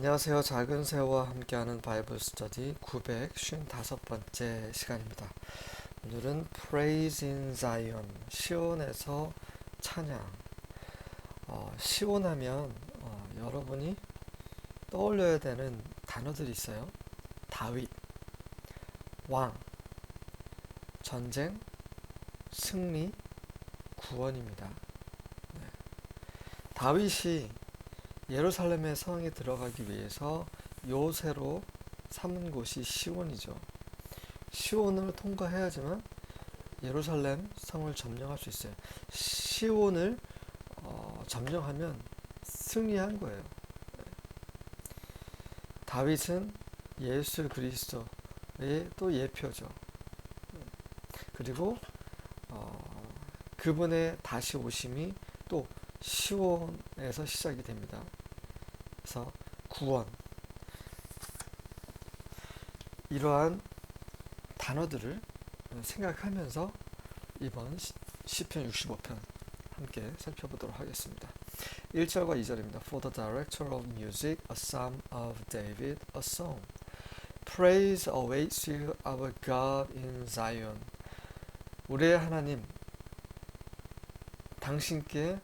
안녕하세요. 작은 새우와 함께하는 바이블 스터디 955번째 시간입니다. 오늘은 Praise in Zion, 시온에서 찬양. 어, 시온하면 어, 여러분이 떠올려야 되는 단어들이 있어요. 다윗, 왕, 전쟁, 승리, 구원입니다. 네. 다윗이 예루살렘의 성에 들어가기 위해서 요새로 삼은 곳이 시온이죠. 시온을 통과해야지만 예루살렘 성을 점령할 수 있어요. 시온을 어, 점령하면 승리한 거예요. 다윗은 예수 그리스도의 또 예표죠. 그리고 어, 그분의 다시 오심이 또 시온에서 시작이 됩니다. 그래서 구원 이러한 단어들을 생각하면서 이번 시편 65편 함께 살펴보도록 하겠습니다. 1절과 2절입니다. For the director of music, a psalm of David, a song. Praise awaits you, our God in Zion. 우리의 하나님, 당신께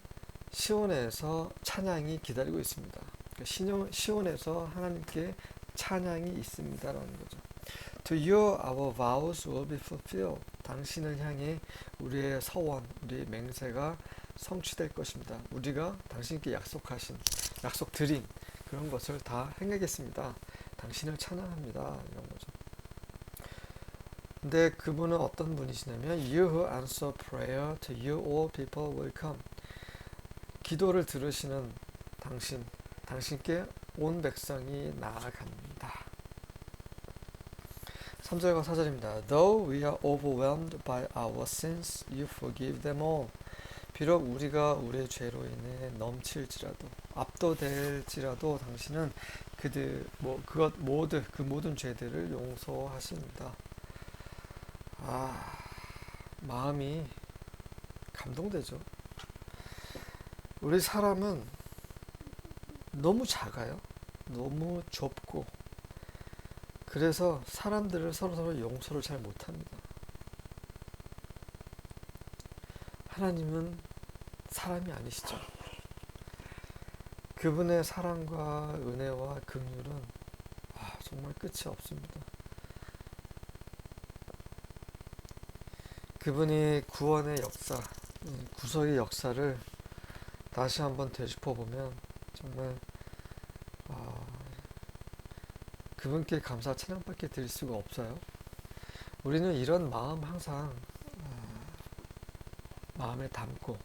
시온에서 찬양이 기다리고 있습니다. 그러니까 시온에서 하나님께 찬양이 있습니다라는 거죠. To you our vows will be fulfilled. 당신을 향해 우리의 서원, 우리의 맹세가 성취될 것입니다. 우리가 당신께 약속하신, 약속 드린 그런 것을 다 행하겠습니다. 당신을 찬양합니다. 이런 거죠. 근데 그분은 어떤 분이시냐면 You who answer prayer to you all people will come. 기도를 들으시는 당신, 당신께 온 백성이 나아갑니다. 3절과 4절입니다. Though we are overwhelmed by our sins, you forgive them all. 비록 우리가 우리의 죄로 인해 넘칠지라도 압도될지라도 당신은 그들 뭐 그것 모두 그 모든 죄들을 용서하십니다. 아 마음이 감동되죠. 우리 사람은 너무 작아요. 너무 좁고 그래서 사람들을 서로서로 용서를 잘 못합니다. 하나님은 사람이 아니시죠. 그분의 사랑과 은혜와 긍휼은 아, 정말 끝이 없습니다. 그분이 구원의 역사, 구속의 역사를 다시 한번 되짚어 보면 정말 어, 그분께 감사 찬양밖에 드릴 수가 없어요. 우리는 이런 마음 항상 어, 마음에 담고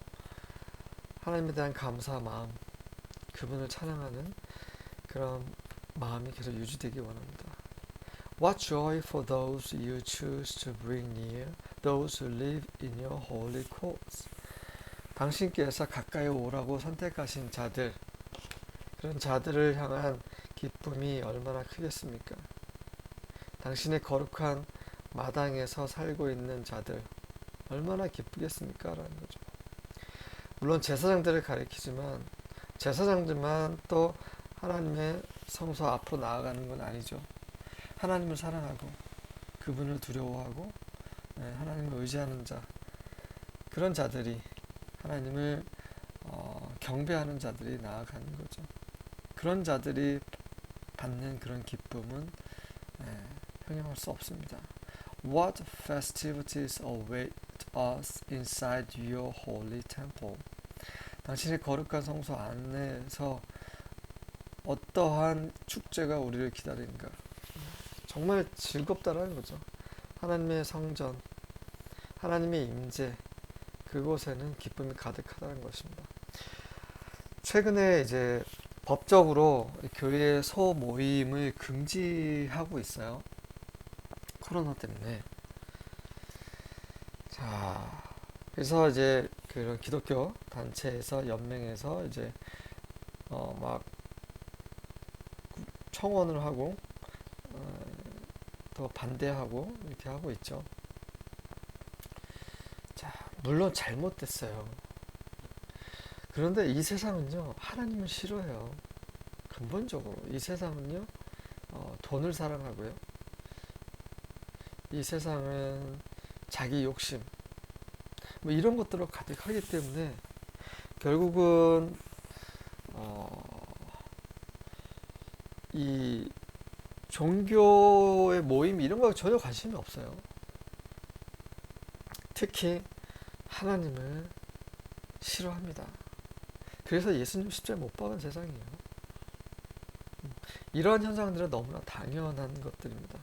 하나님에 대한 감사 마음, 그분을 찬양하는 그런 마음이 계속 유지되기 원합니다. What joy for those you choose to bring near, those who live in your holy courts. 당신께서 가까이 오라고 선택하신 자들, 그런 자들을 향한 기쁨이 얼마나 크겠습니까? 당신의 거룩한 마당에서 살고 있는 자들, 얼마나 기쁘겠습니까? 라는 거죠. 물론 제사장들을 가리키지만, 제사장들만 또 하나님의 성소 앞으로 나아가는 건 아니죠. 하나님을 사랑하고, 그분을 두려워하고, 네, 하나님을 의지하는 자, 그런 자들이 하나님을 어, 경배하는 자들이 나아가는 거죠. 그런 자들이 받는 그런 기쁨은 예, 형용할 수 없습니다. What festivities await us inside your holy temple? 당신의 거룩한 성소 안에서 어떠한 축제가 우리를 기다리는가? 정말 즐겁다라는 거죠. 하나님의 성전, 하나님의 임재, 그곳에는 기쁨이 가득하다는 것입니다. 최근에 이제 법적으로 교회 소모임을 금지하고 있어요. 코로나 때문에. 자, 그래서 이제 그런 기독교 단체에서 연맹에서 이제 어 막 청원을 하고 어, 또 반대하고 이렇게 하고 있죠. 물론 잘못됐어요. 그런데 이 세상은요, 하나님을 싫어해요. 근본적으로 이 세상은요 어, 돈을 사랑하고요 이 세상은 자기 욕심 뭐 이런 것들로 가득하기 때문에 결국은 어, 이 종교의 모임 이런 거 전혀 관심이 없어요. 특히 하나님을 싫어합니다. 그래서 예수님 십자에 못 박은 세상이에요. 음, 이러한 현상들은 너무나 당연한 것들입니다.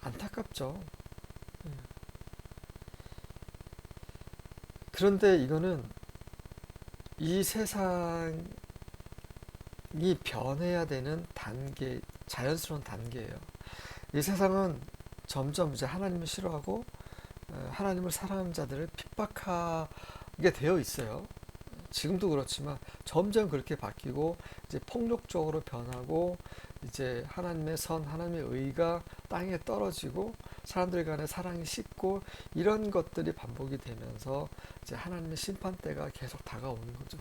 안타깝죠. 예. 그런데 이거는 이 세상이 변해야 되는 단계, 자연스러운 단계예요. 이 세상은 점점 이제 하나님을 싫어하고 어, 하나님을 사랑하는 자들을 핍박하게 되어 있어요. 지금도 그렇지만 점점 그렇게 바뀌고 이제 폭력적으로 변하고 이제 하나님의 선, 하나님의 의가 땅에 떨어지고 사람들 간의 사랑이 식고 이런 것들이 반복이 되면서 이제 하나님의 심판 때가 계속 다가오는 거죠.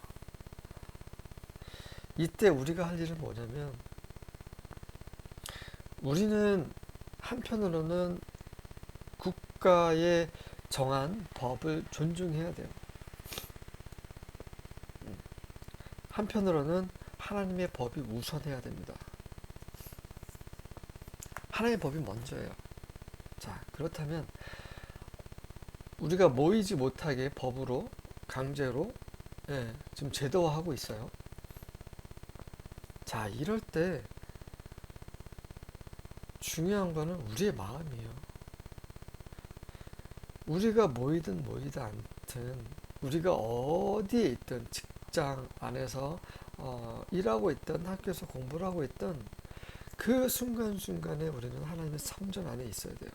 이때 우리가 할 일은 뭐냐면 우리는 한편으로는 국가의 정한 법을 존중해야 돼요. 한편으로는 하나님의 법이 우선해야 됩니다. 하나님의 법이 먼저예요. 자, 그렇다면 우리가 모이지 못하게 법으로 강제로 예, 지금 제도화하고 있어요. 자, 이럴 때 중요한 거는 우리의 마음이에요. 우리가 모이든 모이지 않든 우리가 어디에 있든 직장 안에서 어, 일하고 있든 학교에서 공부를 하고 있든 그 순간순간에 우리는 하나님의 성전 안에 있어야 돼요.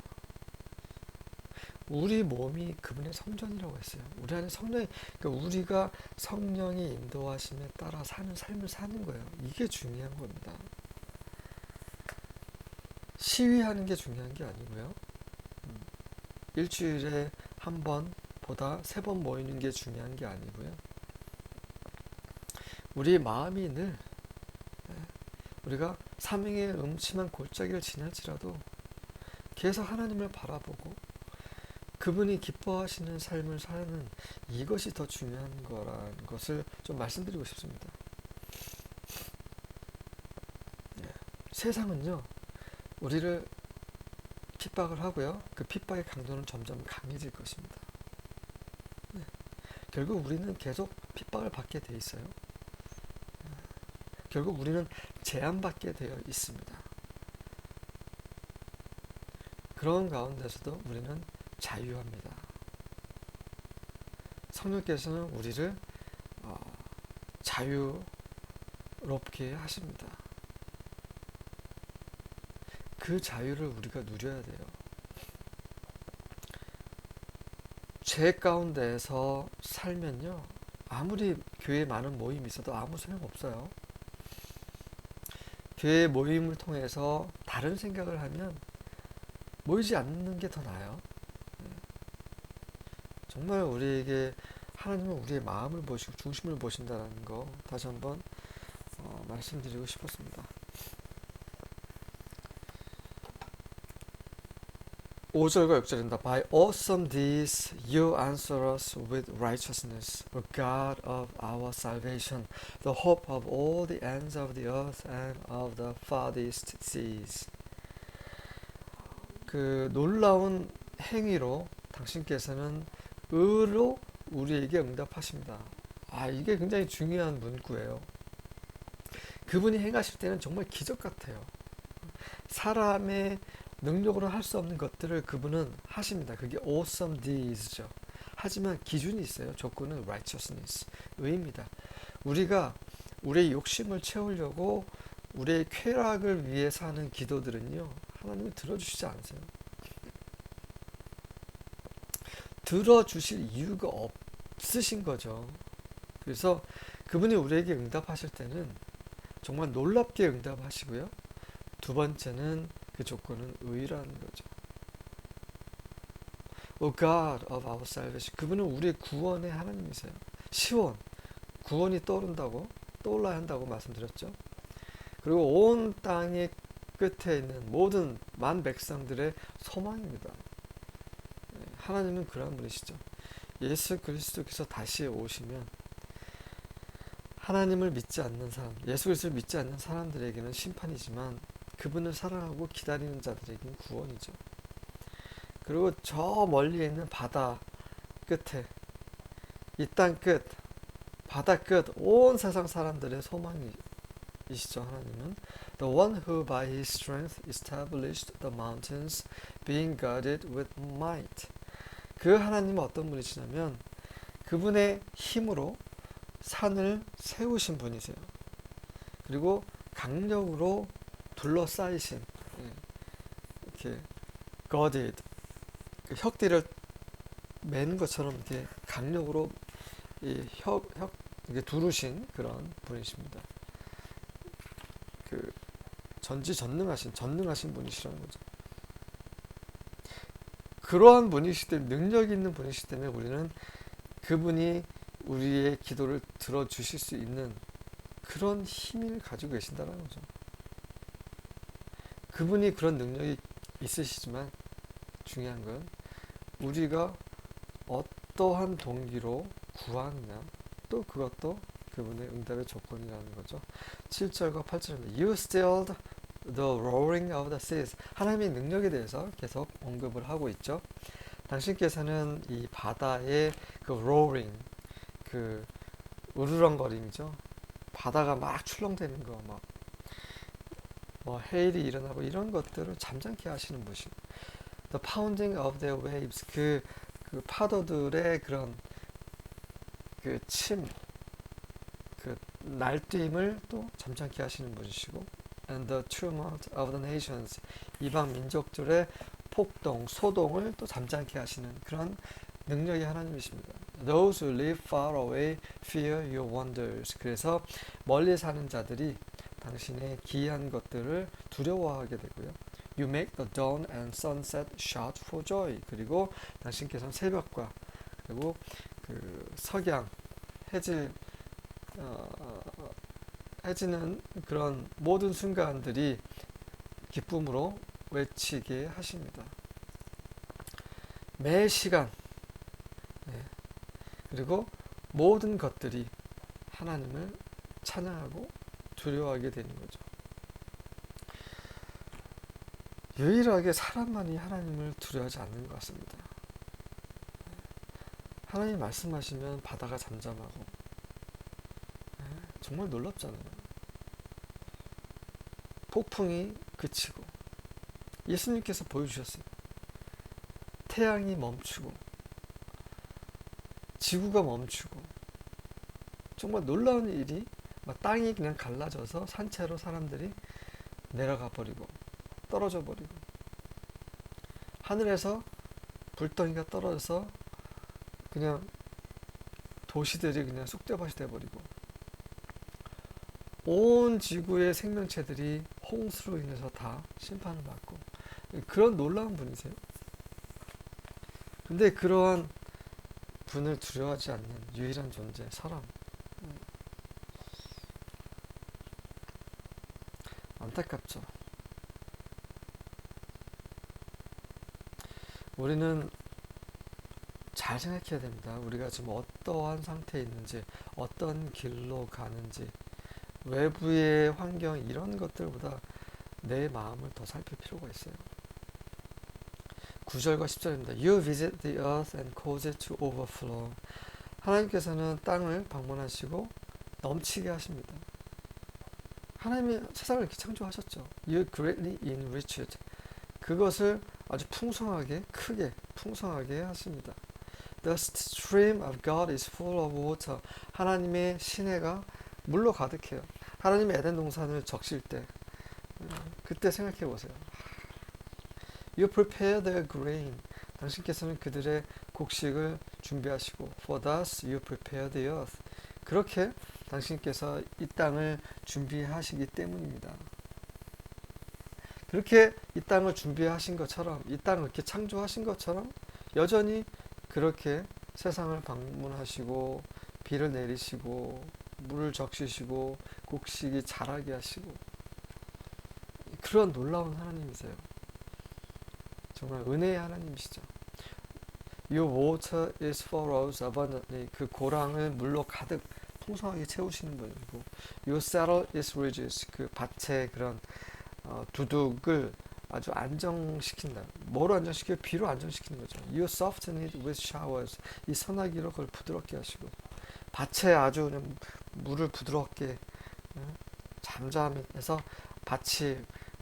우리 몸이 그분의 성전이라고 했어요. 우리 안에 성령이, 그러니까 우리가 성령의 인도하심에 따라 사는 삶을 사는 거예요. 이게 중요한 겁니다. 시위하는 게 중요한 게 아니고요. 음, 일주일에 한 번보다 세 번 모이는 게 중요한 게 아니고요. 우리 마음이 늘 예, 우리가 사명의 음침한 골짜기를 지날지라도 계속 하나님을 바라보고 그분이 기뻐하시는 삶을 사는 이것이 더 중요한 거라는 것을 좀 말씀드리고 싶습니다. 예, 세상은요, 우리를 핍박을 하고요. 그 핍박의 강도는 점점 강해질 것입니다. 네. 결국 우리는 계속 핍박을 받게 돼 있어요. 네. 결국 우리는 제한받게 되어 있습니다. 그런 가운데서도 우리는 자유합니다. 성령께서는 우리를 어, 자유롭게 하십니다. 그 자유를 우리가 누려야 돼요. 죄 가운데서 살면요. 아무리 교회 많은 모임이 있어도 아무 소용 없어요. 교회 모임을 통해서 다른 생각을 하면 모이지 않는 게 더 나아요. 네. 정말 우리에게 하나님은 우리의 마음을 보시고 중심을 보신다는 거 다시 한번 어, 말씀드리고 싶었습니다. 5절과 6절입니다. By awesome deeds you answer us with righteousness, O God of our salvation, the hope of all the ends of the earth and of the farthest seas. 그 놀라운 행위로 당신께서는 의로 우리에게 응답하십니다. 아, 이게 굉장히 중요한 문구예요. 그분이 행하실 때는 정말 기적 같아요. 사람의 능력으로 할 수 없는 것들을 그분은 하십니다. 그게 awesome deeds죠. 하지만 기준이 있어요. 조건은 righteousness, 의입니다. 우리가 우리의 욕심을 채우려고 우리의 쾌락을 위해서 하는 기도들은요. 하나님이 들어주시지 않으세요. 들어주실 이유가 없으신 거죠. 그래서 그분이 우리에게 응답하실 때는 정말 놀랍게 응답하시고요. 두 번째는 그 조건은 의라는 거죠. O God of our salvation. 그분은 우리의 구원의 하나님이세요. 시원. 구원이 떠오른다고 떠올라야 한다고 말씀드렸죠. 그리고 온 땅의 끝에 있는 모든 만 백성들의 소망입니다. 예, 하나님은 그러한 분이시죠. 예수 그리스도께서 다시 오시면 하나님을 믿지 않는 사람, 예수 그리스도를 믿지 않는 사람들에게는 심판이지만 그분을 사랑하고 기다리는 자들에게는 구원이죠. 그리고 저 멀리 있는 바다 끝에 이 땅 끝, 바다 끝, 온 세상 사람들의 소망이시죠. 하나님은 The one who by his strength established the mountains being guarded with might. 그 하나님은 어떤 분이시냐면 그분의 힘으로 산을 세우신 분이세요. 그리고 강력으로 둘러싸이신 예, 이렇게 guarded 그 혁대를 매는 것처럼 이렇게 강력으로 이혁 혁, 이게 두르신 그런 분이십니다. 그 전지전능하신 전능하신 분이시라는 거죠. 그러한 분이시기 때문에 능력 있는 분이시기 때문에 우리는 그분이 우리의 기도를 들어주실 수 있는 그런 힘을 가지고 계신다는 거죠. 그분이 그런 능력이 있으시지만 중요한 건 우리가 어떠한 동기로 구하느냐 또 그것도 그분의 응답의 조건이라는 거죠. 7절과 8절입니다. You stilled the roaring of the seas. 하나님의 능력에 대해서 계속 언급을 하고 있죠. 당신께서는 이 바다의 그 roaring, 그 우르렁거림이죠. 바다가 막 출렁대는 거, 막, 뭐, 해일이 일어나고 이런 것들을 잠잠케 하시는 분이 The pounding of their waves. 그, 그 파도들의 그런 그 침, 그 날뛰임을 또 잠잠케 하시는 분이시고 and the tumult of the nations 이방 민족들의 폭동, 소동을 또 잠잠케 하시는 그런 능력의 하나님이십니다. Those who live far away fear your wonders. 그래서 멀리 사는 자들이 당신의 기이한 것들을 두려워하게 되고요. You make the dawn and sunset shout for joy. 그리고 당신께서는 새벽과 그리고 그 석양, 해질 어, 해지는 그런 모든 순간들이 기쁨으로 외치게 하십니다. 매 시간 네. 그리고 모든 것들이 하나님을 찬양하고 두려워하게 되는 거죠. 유일하게 사람만이 하나님을 두려워하지 않는 것 같습니다. 하나님 말씀하시면 바다가 잠잠하고 네, 정말 놀랍잖아요. 폭풍이 그치고 예수님께서 보여주셨어요. 태양이 멈추고 지구가 멈추고 정말 놀라운 일이 막 땅이 그냥 갈라져서 산채로 사람들이 내려가 버리고 떨어져 버리고 하늘에서 불덩이가 떨어져서 그냥 도시들이 그냥 쑥대밭이 돼버리고 온 지구의 생명체들이 홍수로 인해서 다 심판을 받고 그런 놀라운 분이세요. 근데 그러한 분을 두려워하지 않는 유일한 존재, 사람. 안타깝죠. 우리는 잘 생각해야 됩니다. 우리가 지금 어떠한 상태에 있는지, 어떤 길로 가는지, 외부의 환경, 이런 것들보다 내 마음을 더 살필 필요가 있어요. 9절과 10절입니다. You visit the earth and cause it to overflow. 하나님께서는 땅을 방문하시고 넘치게 하십니다. 하나님이 세상을 이렇게 창조하셨죠. You greatly enrich it. 그것을 아주 풍성하게, 크게, 풍성하게 하십니다. The stream of God is full of water. 하나님의 시내가 물로 가득해요. 하나님의 에덴 동산을 적실 때, 그때 생각해 보세요. You prepare their grain. 당신께서는 그들의 곡식을 준비하시고, for thus you prepare the earth. 그렇게 당신께서 이 땅을 준비하시기 때문입니다. 그렇게 이 땅을 준비하신 것처럼, 이 땅을 이렇게 창조하신 것처럼, 여전히 그렇게 세상을 방문하시고, 비를 내리시고, 물을 적시시고 곡식이 자라게 하시고 그런 놀라운 하나님이세요. 정말 은혜의 하나님이시죠. Your water is for us abundantly. 그 고랑을 물로 가득 풍성하게 채우시는 분이고 Your saddle is ridges. 그 밭의 그런 어, 두둑을 아주 안정시킨다. 뭐로 안정시켜요? 비로 안정시키는 거죠. You soften it with showers. 이 소나기로 그걸 부드럽게 하시고 밭에 아주 그냥 물을 부드럽게 어, 잠잠해서 밭이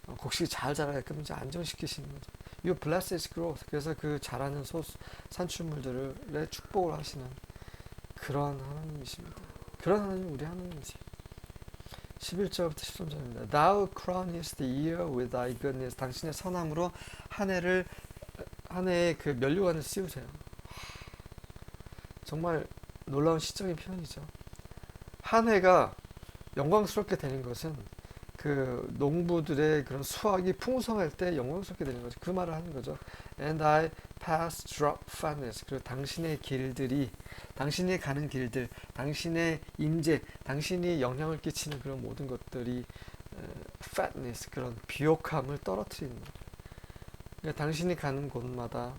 어, 곡식이 잘 자라게끔 이제 안정시키시는 거죠. You bless its growth. 그래서 그 자라는 소 산출물들의 축복을 하시는 그런 하나님이십니다. 그런 하나님 우리 하나님이세요. 11절부터 13절입니다. Thou crownest the year with thy goodness. 당신의 선함으로 한 해를 한 해의 그 면류관을 씌우세요. 정말 놀라운 시적인 표현이죠. 한 해가 영광스럽게 되는 것은 그 농부들의 그런 수확이 풍성할 때 영광스럽게 되는 거죠. 그 말을 하는 거죠. And I pass drop fatness. 그리고 당신의 길들이 당신이 가는 길들, 당신의 임재, 당신이 영향을 끼치는 그런 모든 것들이 fatness 그런 비옥함을 떨어뜨리는. 그러니까 당신이 가는 곳마다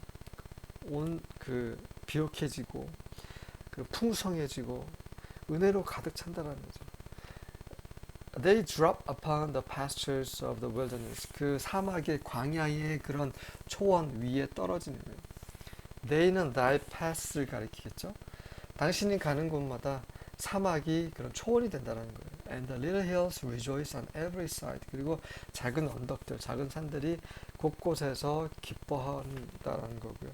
온 그 비옥해지고 그 풍성해지고 은혜로 가득 찬다라는 거죠. They drop upon the pastures of the wilderness. 그 사막의 광야의 그런 초원 위에 떨어지는 거예요. They는 thy paths를 가리키겠죠. 당신이 가는 곳마다 사막이 그런 초원이 된다는 거예요. And the little hills rejoice on every side. 그리고 작은 언덕들, 작은 산들이 곳곳에서 기뻐한다는 거고요.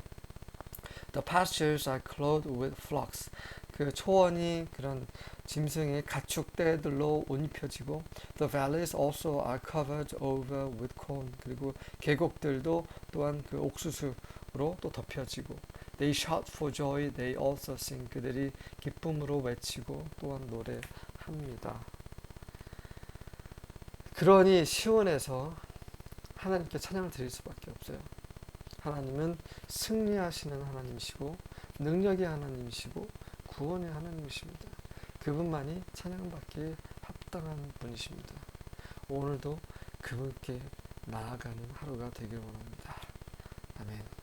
The pastures are clothed with flocks. 그 초원이 그런 짐승의 가축 떼들로 옷 입혀지고 The valleys also are covered over with corn. 그리고 계곡들도 또한 그 옥수수로 또 덮여지고 They shout for joy, they also sing. 그들이 기쁨으로 외치고 또한 노래합니다. 그러니 시온에서 하나님께 찬양을 드릴 수밖에 없어요. 하나님은 승리하시는 하나님이시고 능력의 하나님이시고 구원의 하나님이십니다. 그분만이 찬양받기에 합당한 분이십니다. 오늘도 그분께 나아가는 하루가 되길 원합니다. 아멘.